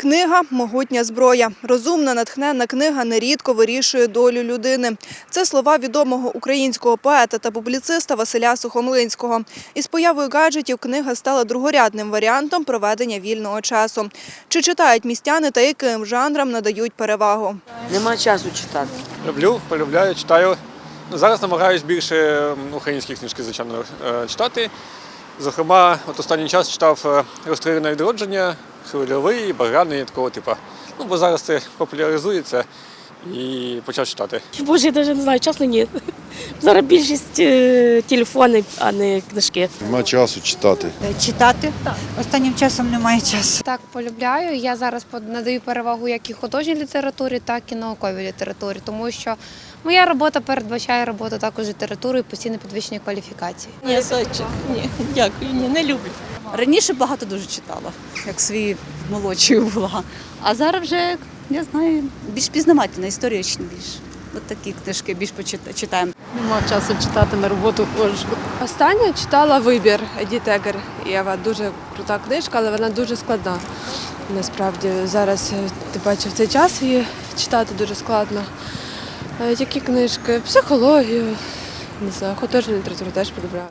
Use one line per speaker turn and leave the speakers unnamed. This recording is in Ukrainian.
Книга могутня зброя. Розумна, натхненна книга нерідко вирішує долю людини. Це слова відомого українського поета та публіциста Василя Сухомлинського. Із появою гаджетів книга стала другорядним варіантом проведення вільного часу. Чи читають містяни та яким жанрам надають перевагу?
Нема часу читати.
Люблю, полюбляю, читаю. Зараз намагаюсь більше м, українські книжки, звичайно, е, читати. Зокрема, от останній час читав е, «Розстріляне відродження, хвильовий, багряний, такого типу. Ну, бо зараз це популяризується і почав читати.
Боже, я навіть не знаю, чесно, ні. Зараз більшість е, телефонів, а не книжки.
Нема часу читати.
читати. Останнім часом немає часу.
Так, полюбляю. Я зараз надаю перевагу як і художній літературі, так і науковій літературі, тому що моя робота передбачає роботу також літератури і постійне підвищення кваліфікації.
Ні, зайчик, ні, дякую, ні, не люблю.
Раніше багато дуже читала, як свій молодшою була. А зараз вже, я знаю, більш пізнавательна, історичні більш. От такі книжки більш почитаємо. читаємо.
Нема часу читати на роботу ходжу.
Останнє читала вибір Еді Тегер. Єва дуже крута книжка, але вона дуже складна. Насправді зараз е, ти бачив цей час її читати дуже складно. Е, Які книжки? Психологію, не знаю, художню літературу теж полюбляю.